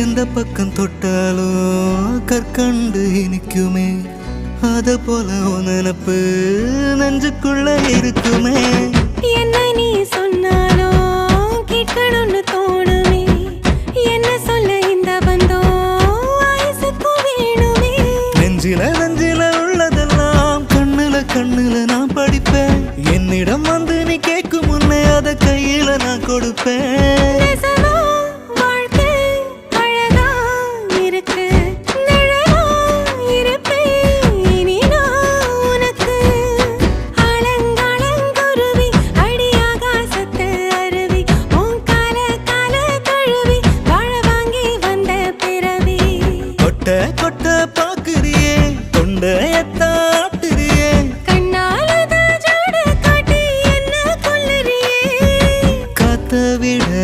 எந்த பக்கம் தொட்டாலும் கற்கண்டு இனிக்குமே. அத போல நினப்பு நெஞ்சுக்குள்ள இருக்குமே. என்ன நீ சொன்னாலும் கேட்கணும்னு தோணுமே. என்ன சொல்ல இந்த வயசுக்கு வேணுமே. நெஞ்சில நெஞ்சில உள்ளதெல்லாம் கண்ணுல கண்ணுல நான் படிப்பேன். என்னிடம் வந்து நீ கேட்கும் முன்னே அத கையில நான் கொடுப்பேன். விட